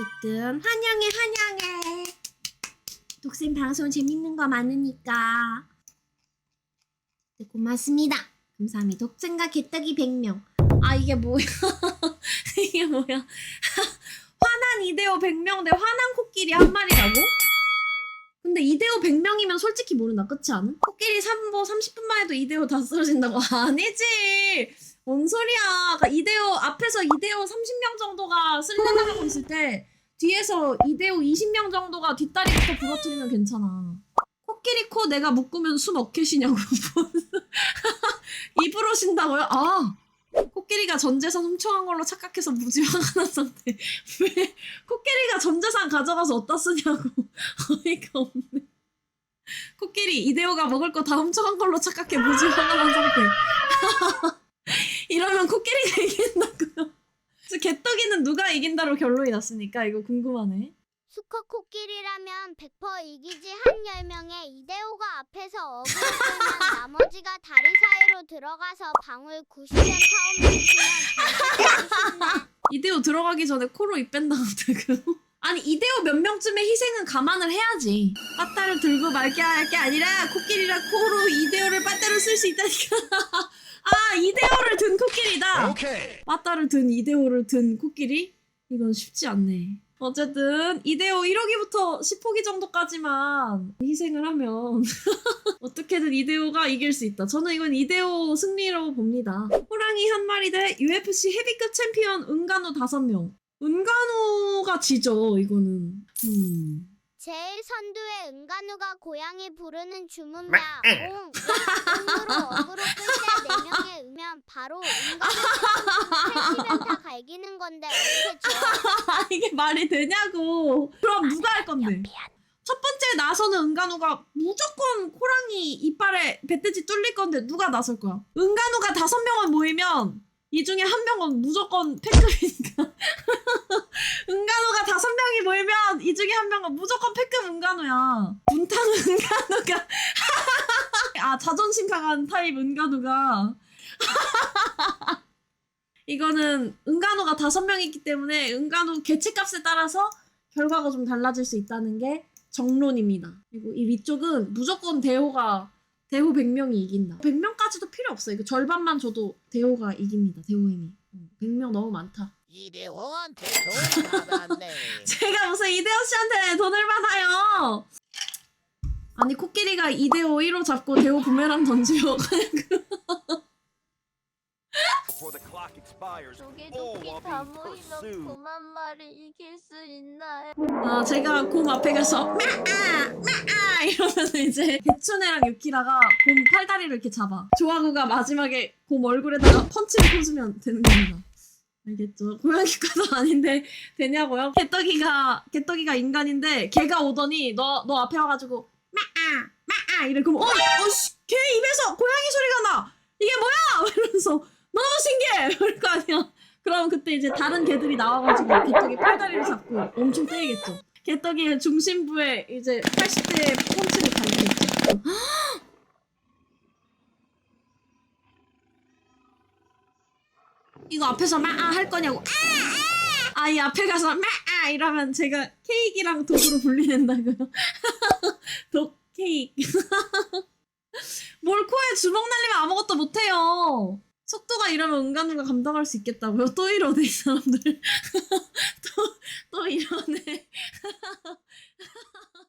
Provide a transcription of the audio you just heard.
어쨌든 환영해 환영해. 독쌤 방송 재밌는 거 많으니까. 네, 고맙습니다. 감사합니다. 독생과 개떡이 100명. 아 이게 뭐야? 이게 뭐야? 화난 이대호 100명 대 화난 코끼리 한 마리라고? 근데 이대호 100명이면 솔직히 모른다. 그렇지 않아? 코끼리 3보 30분만 해도 이대호 다 쓰러진다고. 아니지 뭔 소리야. 그러니까 이대호 앞에서 이대호 30명 정도가 쓸려나가고 있을 때 뒤에서 이대호 20명 정도가 뒷다리부터 부러뜨리면 괜찮아. 코끼리 코 내가 묶으면 숨 어켓이냐고. 입으로 쉰다고요? 아 코끼리가 전재산 훔쳐간 걸로 착각해서 무지 화가 난 상태. 왜 코끼리가 전재산 가져가서 어디다 쓰냐고. 어이가 없네. 코끼리 이대호가 먹을 거 다 훔쳐간 걸로 착각해. 무지 화가 난 상태 이러면 코끼리가 이긴다고요 그래서 개떡이는 이긴다로 결론이 났으니까 이거 궁금하네. 수컷 코끼리라면 100% 이기지 한 10명에 이대호가 앞에서 어그로 끌면 나머지가 다리 사이로 들어가서 방울 90년 타운 붙이면 이대호 들어가기 전에 코로 입 뺀다고. 아니 이대호 몇 명쯤의 희생은 감안을 해야지. 빠따를 들고 말게 할 게 아니라 코끼리랑 코로 이대호를 빠따로 쓸 수 있다니까. 아 이대호를 든 코끼리다. 오케이. 빠따를 든 이대호를 든 코끼리? 이건 쉽지 않네 어쨌든 이대호 1호기부터 10호기 정도까지만 희생을 하면 어떻게든 이대호가 이길 수 있다. 저는 이건 이대호 승리라고 봅니다. 호랑이 한 마리 대 UFC 헤비급 챔피언 은간우 5명. 은간우가 지죠, 이거는. 음. 제일 선두에 은간우가 고양이 부르는 주문야 옹, 옹으로 어그로 끌때 4명에 으면 바로 은간우 80연타 갈기는 건데 어떻게 이게 말이 되냐고. 그럼 누가 할 건데? 첫 번째 나서는 은간우가 무조건 호랑이 이빨에 배돼지 뚫릴 건데 누가 나설 거야? 은간우가 다섯 명을 모이면 이 중에 한 명은 무조건 패급이니까. 은간우가 다섯 명이 모이면 이 중에 한 명은 무조건 패급 은간우야. 분탕 은간우가. 아, 자존심 강한 타입 은간우가. 이거는 은간우가 다섯 명이기 때문에 은간우 개체값에 따라서 결과가 좀 달라질 수 있다는 게 정론입니다. 그리고 이 위쪽은 무조건 대호가 대호 100명이 이긴다. 100명까지도 필요 없어요. 이거 절반만 줘도 대호가 이깁니다. 대호 힘이. 100명 너무 많다. 이대호한테 돈 받았네. 제가 무슨 이대호 씨한테 돈을 받아요. 아니 코끼리가 이대호 1호 잡고 대호 부메랑 그냥 Before the clock expires, 조개 all 조개 while 다 being 모이면 pursued. 그만 말이 이길 수 있나요? 아, 제가 곰 앞에 가서 마아 마아 이러면 이제 개춘애랑 유키라가 곰 팔다리를 이렇게 잡아 조아구가 마지막에 곰 얼굴에다가 펀치를 꽂으면 되는 겁니다 알겠죠? 고양이과도 아닌데 되냐고요? 개떡이가 개떡이가 인간인데 개가 오더니 너 너 앞에 와가지고 마아 마아 이래 그러면 어어씨 개 입에서 고양이 소리가 나 이게 뭐야 이러면서 너무 신기해 이럴 거 아니야 그럼 그때 이제 다른 개들이 나와가지고 개떡이 팔다리를 잡고 엄청 때리겠죠. 개떡이 중심부에 이제 80대의 펀치를 갈기겠죠. 이거 앞에서 마아 할 거냐고. 아, 아! 이 앞에 가서 마아 이러면 제가 케이크랑 독으로 분리된다고요. 독 케이크. 뭘 코에 주먹 날리면 아무것도 못해요. 속도가 이러면 은간우가 감당할 수 있겠다고요? 또 이러네 이 사람들 또, 또 이러네